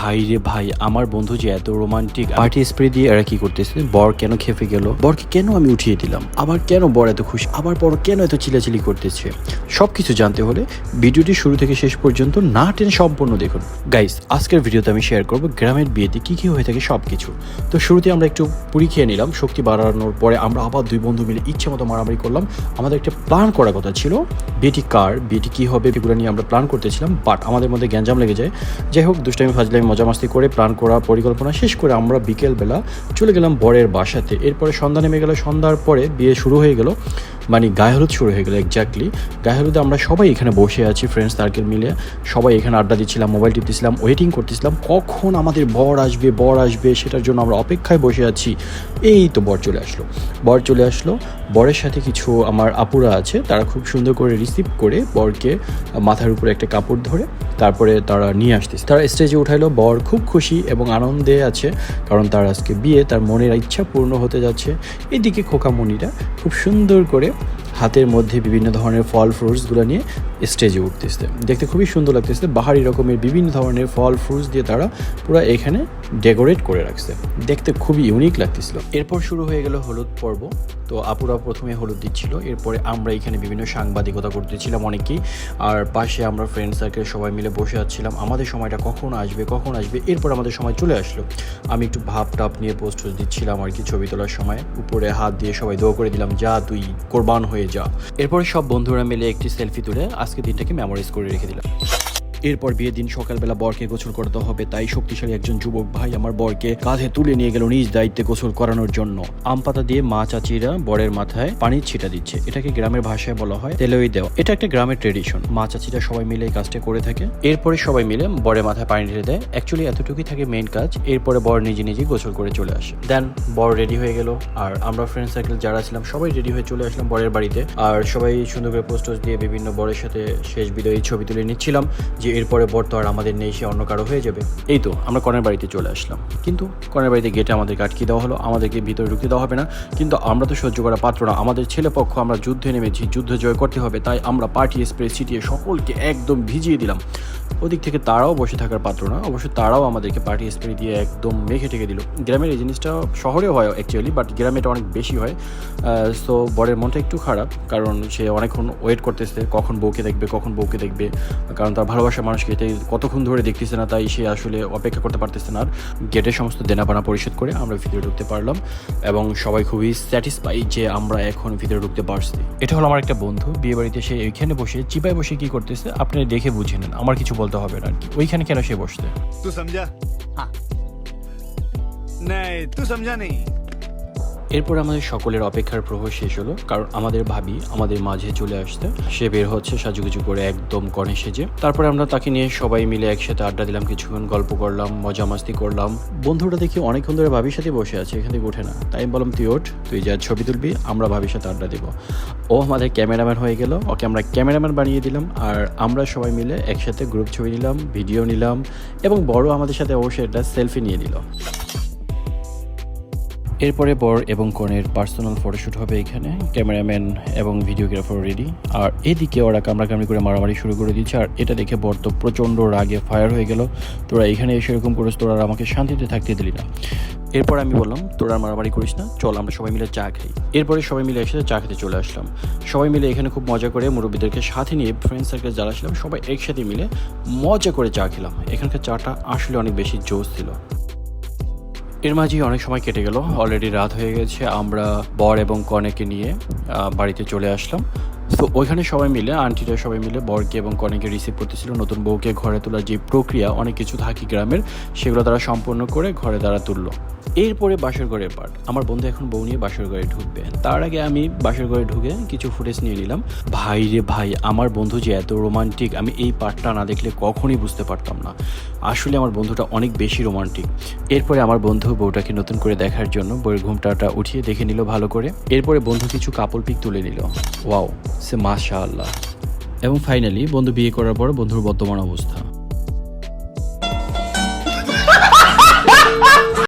ভাই রে ভাই, আমার বন্ধু যে এত রোমান্টিক পার্টি স্প্রে দিয়ে এরা কি করতেছে? বর কেন খেপে গেল? বরকে কেন আমি উঠিয়ে দিলাম? আবার কেন বর এত খুশি? আবার বর কেন এত চিলাচিলি করতেছে? সব কিছু জানতে হলে ভিডিওটি শুরু থেকে শেষ পর্যন্ত না টেনে সম্পূর্ণ দেখুন। গাইস আজকের ভিডিওতে আমি শেয়ার করব গ্রামের বিয়েতে কি কি হয়ে থাকে সব কিছু তো শুরুতে আমরা একটু পুরি খেয়ে নিলাম, শক্তি বাড়ানোর পরে আমরা আবার দুই বন্ধু মিলে ইচ্ছে মতো মারামারি করলাম। আমাদের একটা প্ল্যান করার কথা ছিল, বিয়েটি কার, বিয়েটি কি হবে, এগুলো নিয়ে আমরা প্ল্যান করতেছিলাম বাট আমাদের মধ্যে গ্যাঞ্জাম লেগে যায়। যাই হোক, দুষ্টামি, ফাজলামি মজামাস্তি করে, প্ল্যান করা, পরিকল্পনা শেষ করে আমরা বিকেলবেলা চলে গেলাম বরের বাসাতে। এরপরে সন্ধ্যা নেমে গেল, সন্ধ্যার পরে বিয়ে শুরু হয়ে গেল মানে গায়ে হলুদ শুরু হয়ে গেলো এক্স্যাক্টলি গায়ে হলুদে আমরা সবাই এখানে বসে আছি ফ্রেন্ডস সার্কেল মিলে সবাই এখানে আড্ডা দিচ্ছিলাম মোবাইল টিপতেছিলাম ওয়েটিং করতেছিলাম, কখন আমাদের বর আসবে বর আসবে সেটার জন্য আমরা অপেক্ষায় বসে আছি। এই তো বর চলে আসলো। বর চলে আসলো, বরের সাথে কিছু আমার আপুরা আছে, তারা খুব সুন্দর করে রিসিভ করে বরকে মাথার উপরে একটা কাপড় ধরে, তারপরে তারা নিয়ে আসতেছে। তারা স্টেজে উঠাইলো বর খুব খুশি এবং আনন্দে আছে, কারণ তার আজকে বিয়ে, তার মনের ইচ্ছা পূর্ণ হতে যাচ্ছে। এদিকে খোকামণিরা খুব সুন্দর করে হাতের মধ্যে বিভিন্ন ধরনের ফল ফ্রুটসগুলো নিয়ে স্টেজে উঠতেছে। দেখতে খুবই সুন্দর লাগতেছে। বাহারি রকমের বিভিন্ন ধরনের ফল ফ্রুটস দিয়ে তারা পুরো এখানে ডেকোরেট করে রাখছে। দেখতে খুবই ইউনিক লাগতেছিল। এরপর শুরু হয়ে গেল হলুদ পর্ব। তো আপুরা প্রথমে হলুদ দিচ্ছিল। এরপরে আমরা এখানে বিভিন্ন সাংবাদিকতা করতেছিলাম অনেকেই আর পাশে আমরা ফ্রেন্ড সার্কেল সবাই মিলে বসে আছিলাম। আমাদের সময়টা কখন আসবে কখন আসবে? এরপর আমাদের সময় চলে আসলো। আমি একটু ভাব টাপ নিয়ে পোস্ট দিচ্ছিলাম আর কি ছবি তোলার সময়। উপরে হাত দিয়ে সবাই দোয়া করে দিলাম, যা তুই কোরবান হয়ে যা। এরপরে সব বন্ধুরা মিলে একটি সেলফি তুলে আজকে দিনটাকে মেমোরাইজ করে রেখে দিলাম। এরপর বিয়ের দিন সকালবেলা বরকে গোসল করতে হবে, তাই শক্তিশালী একজন যুবক ভাই আমার বরকে কাঁধে তুলে নিয়ে গেল নিজ দায়িত্বে গোসল করানোর জন্য। আম পাতা দিয়ে মা চাচিরা বরের মাথায় পানির ছিটা দিচ্ছে। এটাকে গ্রামের ভাষায় বলা হয় তেলোই দেওয়া। এটা একটা গ্রামের ট্রেডিশন মা চাচিরা সবাই মিলে এই কাজটা করে থাকে। এরপরে সবাই মিলে বরের মাথায় পানি ঢেলে দেয়। অ্যাকচুয়ালি এতটুকুই থাকে মেইন কাজ। এরপরে বর নিজে নিজে গোসল করে চলে আসে। দেন বর রেডি হয়ে গেল। আর আমরা ফ্রেন্ড সার্কেল যারা ছিলাম, সবাই রেডি হয়ে চলে আসলাম বরের বাড়িতে। আর সবাই সুন্দর করে পোস্টার দিয়ে বিভিন্ন বরের সাথে শেষ বিদায়ী ছবি তুলে নিচ্ছিলাম। যে এরপরে বর তো আর আমাদের নেই, সে অন্য কারও হয়ে যাবে। এই তো, আমরা কনের বাড়িতে চলে আসলাম। কিন্তু কনের বাড়িতে গেটে আমাদেরকে আটকে দেওয়া হলো, আমাদেরকে ভিতরে ঢুকতে দেওয়া হবে না। কিন্তু আমরা তো সহ্য করা পাত্র না, আমাদের ছেলে পক্ষ, আমরা যুদ্ধে নেমেছি, যুদ্ধ জয় করতে হবে, তাই আমরা পার্টি স্প্রে ছিটিয়ে সকলকে একদম ভিজিয়ে দিলাম। ওদিক থেকে তারাও বসে থাকার পাত্র না। অবশ্য তারাও আমাদেরকে পার্টি স্প্রে দিয়ে একদম মেখে ঠেকে দিল। গ্রামের এই জিনিসটা শহরেও হয় অ্যাকচুয়ালি বাট গ্রামে এটা অনেক বেশি হয়। সো বরের মনটা একটু খারাপ, কারণ সে অনেকক্ষণ ওয়েট করতেছে, কখন বউকে দেখবে, কখন বউকে দেখবে। কারণ তার ভালোবাসা মানুষকে এটাই কতক্ষণ ধরে দেখতেছে না, তাই সে আসলে অপেক্ষা করতে পারতেছে না। আর গেটের সমস্ত দেনাপানা পরিশোধ করে আমরা ভিতরে ঢুকতে পারলাম, এবং সবাই খুবই স্যাটিসফাই যে আমরা এখন ভিতরে ঢুকতে পারছি। এটা হলো আমার একটা বন্ধু বিয়ে বাড়িতে সে এইখানে বসে, চিপায় বসে কি করতেছে, আপনি দেখে বুঝে নেন। আমার কিছু বলতে হবে না। আর কি ওইখানে কেন সে বসতে তুই সমঝা হ্যাঁ নাই তুই সমঝা নেই এরপর আমাদের সকলের অপেক্ষার প্রহর শেষ হলো, কারণ আমাদের ভাবি আমাদের মাঝে চলে আসতে। সে বের হচ্ছে সাজুগুজু করে একদম কনে সেজে। তারপরে আমরা তাকে নিয়ে সবাই মিলে একসাথে আড্ডা দিলাম, কিছুক্ষণ গল্প করলাম, মজা মাস্তি করলাম। বন্ধুটা দেখি অনেকক্ষণ ধরে ভাবির সাথে বসে আছে, এখান থেকে ওঠে না। তাই আমি বললাম, তুই ওঠ, তুই যা ছবি তুলবি, আমরা ভাবির সাথে আড্ডা দিব। ও আমাদের ক্যামেরাম্যান হয়ে গেল, ওকে আমরা ক্যামেরাম্যান বানিয়ে দিলাম, আর আমরা সবাই মিলে একসাথে গ্রুপ ছবি নিলাম, ভিডিও নিলাম, এবং বড় আমাদের সাথে অবশ্যই একটা সেলফি নিয়ে দিল এরপরে বর এবং কনের পার্সোনাল ফটোশ্যুট হবে এখানে, ক্যামেরাম্যান এবং ভিডিওগ্রাফার রেডি। আর এদিকে ওরা কামড়াকামড়ি করে মারামারি শুরু করে দিচ্ছে আর এটা দেখে বর তো প্রচণ্ড রাগে ফায়ার হয়ে গেল। তোরা এখানে এসে এরকম করিস, তোরা আমাকে শান্তিতে থাকতে দিলি না। এরপর আমি বললাম, তোরা মারামারি করিস না, চল আমরা সবাই মিলে চা খাই। এরপরে সবাই মিলে একসাথে চা খেতে চলে আসলাম। সবাই মিলে এখানে খুব মজা করে মুরব্বীদেরকে সাথে নিয়ে ফ্রেন্ড সার্কেল যারা ছিলাম, সবাই একসাথে মিলে মজা করে চা খেলাম। এখানকার চাটা আসলে অনেক বেশি জোশ ছিল। এর মাঝেই অনেক সময় কেটে গেল। অলরেডি রাত হয়ে গেছে, আমরা বর এবং কনেকে নিয়ে বাড়িতে চলে আসলাম। তো ওইখানে সবাই মিলে, আন্টিরা সবাই মিলে বরকে এবং কনেকে রিসিভ করতেছিল। নতুন বউকে ঘরে তোলার যে প্রক্রিয়া, অনেক কিছু থাকি গ্রামের, সেগুলো তারা সম্পূর্ণ করে ঘরে তারা তুললো। এরপরে বাসর ঘরের পার্ট আমার বন্ধু এখন বউ নিয়ে বাসর ঘরে ঢুকবে। তার আগে আমি বাসর ঘরে ঢুকে কিছু ফুটেজ নিয়ে নিলাম। ভাই রে ভাই, আমার বন্ধু যে এত রোমান্টিক আমি এই পার্টটা না দেখলে কখনই বুঝতে পারতাম না। আসলে আমার বন্ধুটা অনেক বেশি রোমান্টিক এরপরে আমার বন্ধু বউটাকে নতুন করে দেখার জন্য বইয়ের ঘুমটাটা উঠিয়ে দেখে নিল ভালো করে। এরপরে বন্ধু কিছু কাপড় পিক তুলে নিল। ওয়াও সে মাশা আল্লাহ এবং ফাইনালি বন্ধু বিয়ে করার পর বন্ধুর বর্তমান অবস্থা।